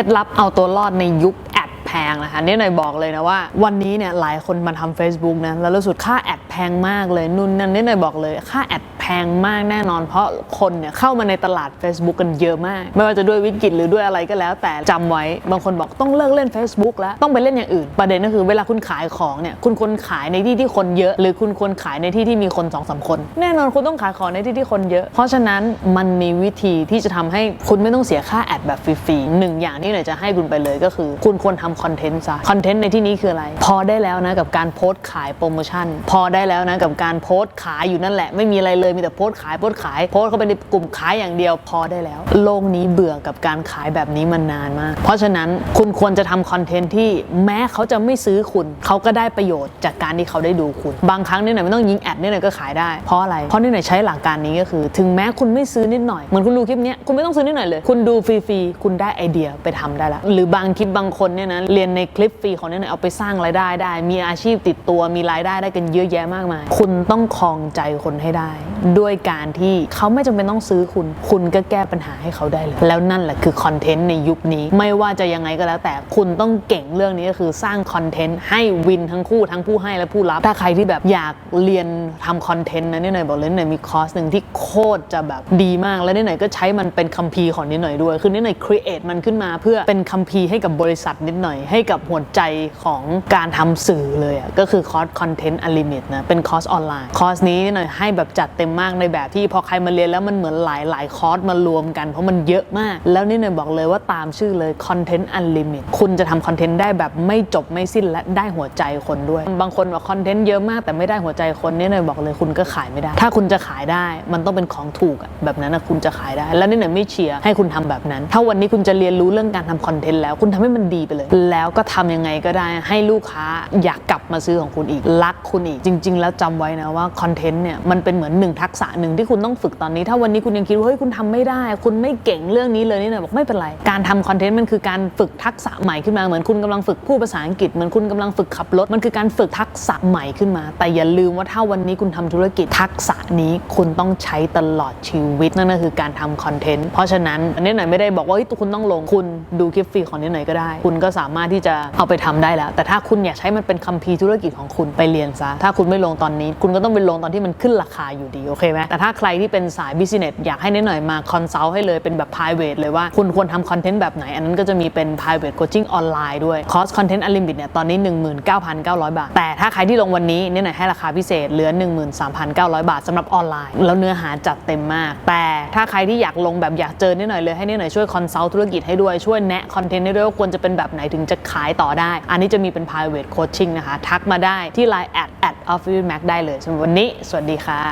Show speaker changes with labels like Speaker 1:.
Speaker 1: ล็ดลับเอาตัวรอดในยุคแอดแพงนะคะนี่หน่อยบอกเลยนะว่า วันนี้เนี่ยหลายคนมาทำ Facebook นะแล้วรู้สึกค่าแอดแพงมากเลยนุ่นนั่นนี่หน่อยบอกเลยค่าแอดแพงมากแน่นอน เพราะคนเนี่ยเข้ามาในตลาด Facebook กันเยอะมาก ไม่ว่าจะด้วยวิกฤตหรือด้วยอะไรก็แล้ว แต่จำไว้บางคนบอกต้องเลิกเล่น Facebook แล้วต้องไปเล่นอย่างอื่น ประเด็นก็คือเวลาคุณขายของเนี่ยคุณควรขายในที่ที่คนเยอะ หรือคุณควรขายในที่ที่มีคนสองสามคน แน่นอนคุณต้องขายของในที่ที่คนเยอะ เพราะฉะนั้นมันมีวิธีที่จะทำให้คุณไม่ต้องเสียค่าแอดแบบฟรีๆหนึ่งอย่างที่หน่อยจะให้คุณไปเลยก็คือ คุณควรทำคอนเทนต์ซะคอนเทนต์ในที่นี้คืออะไร พอได้แล้วนะกับการโพสต์ขายโปรโมชั่น พอได้แล้วนะกับการโพสต์ขายอยู่นั่นแหละไม่มีอะไรเลยมีแต่โพสขายโพสขายโพสเข้าไปในกลุ่มขายอย่างเดียวพอได้แล้ว โลกนี้เบื่อกับการขายแบบนี้มานานมาก เพราะฉะนั้นคุณควรจะทำคอนเทนต์ที่แม้เขาจะไม่ซื้อคุณ เขาก็ได้ประโยชน์จากการที่เขาได้ดูคุณ บางครั้งนี่หน่อยไม่ต้องยิงแอดนี่หน่อยก็ขายได้เพราะอะไรเพราะนี่หน่อยใช้หลักการนี้ก็คือ ถึงแม้คุณไม่ซื้อนิดหน่อยเหมือนคุณดูคลิปนี้คุณไม่ต้องซื้อนิดหน่อยเลย คุณดูฟรีๆคุณได้ไอเดียไปทำได้ละหรือบางคลิปบางคนเนี่ยนะเรียนในคลิปฟรีของเนี่ยนะเอาไปสร้างรายได้ได้ มีอาชีพติดตัวมีรายได้ได้กันเยอะแยะมากมาย คุณต้องครองใจคนให้ได้ด้วยการที่เขาไม่จำเป็นต้องซื้อคุณ คุณก็แก้ปัญหาให้เขาได้เลย แล้วนั่นแหละคือคอนเทนต์ในยุคนี้ ไม่ว่าจะยังไงก็แล้วแต่คุณต้องเก่งเรื่องนี้ก็คือสร้างคอนเทนต์ให้วินทั้งคู่ทั้งผู้ให้และผู้รับ ถ้าใครที่แบบอยากเรียนทำคอนเทนต์นะนี่หน่อยบอกเลยนี่หน่อยมีคอร์สหนึ่งที่โคตรจะแบบดีมาก แล้วนี่หน่อยก็ใช้มันเป็นคัมภีร์ของนี่หน่อยด้วย คือนี่หน่อยครีเอทมันขึ้นมาเพื่อเป็นคัมภีร์ให้กับบริษัทนิดหน่อย ให้กับหัวใจของการทำสื่อเลยอะก็คือคอร์สคอนเทนต์อลิมิตนะเป็นคอร์สออนไลน์คอร์สนี้นี่หน่อยให้แบบจัดเต็มมากในแบบที่พอใครมาเรียนแล้วมันเหมือนหลายหลายคอร์สมารวมกัน เพราะมันเยอะมาก แล้วนี่หน่อยบอกเลยว่าตามชื่อเลย Content Unlimit คุณจะทำคอนเทนต์ได้แบบไม่จบไม่สิ้นและได้หัวใจคนด้วย บางคนบอกคอนเทนต์เยอะมากแต่ไม่ได้หัวใจคนนี่หน่อยบอกเลยคุณก็ขายไม่ได้ ถ้าคุณจะขายได้มันต้องเป็นของถูกแบบนั้นนะคุณจะขายได้ แล้วนี่หน่อยไม่เชียร์ให้คุณทำแบบนั้น ถ้าวันนี้คุณจะเรียนรู้เรื่องการทำคอนเทนต์แล้วคุณทำให้มันดีไปเลย แล้วก็ทำยังไงก็ได้ให้ลูกค้าอยากกลับมาซื้อของคุณอีกรักคุณอีกจริง ๆ แล้วจำไว้นะว่าคอนเทนต์เนี่ยมันเป็นเหมือนหนึ่งทักษะหนึ่งที่คุณต้องฝึกตอนนี้ ถ้าวันนี้คุณยังคิดว่าเฮ้ยคุณทำไม่ได้ คุณไม่เก่งเรื่องนี้เลยนี่หน่อยบอกไม่เป็นไร การทำคอนเทนต์มันคือการฝึกทักษะใหม่ขึ้นมาเหมือนคุณกำลังฝึกพูดภาษาอังกฤษเหมือนคุณกำลังฝึกขับรถมันคือการฝึกทักษะใหม่ขึ้นมา แต่อย่าลืมว่าถ้าวันนี้คุณทำธุรกิจทักษะนี้คุณต้องใช้ตลอดชีวิตนั่นก็คือการทำคอนเทนต์เพราะฉะนั้นอันนี้หน่อยไม่ได้บอกว่าเฮ้ยคุณต้องลงคุณดูคลิปฟรีของนี้หน่อยก็ได้ คุณก็สามารถที่จะเอาไปทำได้แล้ว แต่ถ้าคุณอยากใช้มันเป็นคัมภีร์ธุรกิจของคุณไปเรียนซะถ้าคุณไม่ลงตอนนี้ คุณก็ต้องไปลงตอนที่มันขึ้นราคาอยู่ดีโอเคไหมแต่ถ้าใครที่เป็นสายบิสเนสอยากให้นิดหน่อยมาคอนซัลท์ให้เลยเป็นแบบ private เลยว่าคุณควรทำคอนเทนต์แบบไหน อันนั้นก็จะมีเป็น private coaching ออนไลน์ด้วยคอร์สคอนเทนต์อลิมิตเนี่ยตอนนี้ 19,900 บาท แต่ถ้าใครที่ลงวันนี้นิดหน่อยให้ราคาพิเศษเหลือ 13,900 บาทสำหรับออนไลน์ แล้วเนื้อหาจัดเต็มมาก แต่ถ้าใครที่อยากลงแบบอยากเจอนิดหน่อยเลยให้นิดหน่อยช่วยคอนซัลท์ธุรกิจให้ด้วยช่วยแนะคอนเทนต์ให้ด้วยว่าควรจะเป็นแบบไหนถึงจะขายต่อได้ อันนี้จะมีเป็น private coaching นะคะทักมาได้ที่ line at at office mac ได้เลยสำหรับวันนี้ สวัสดีค่ะ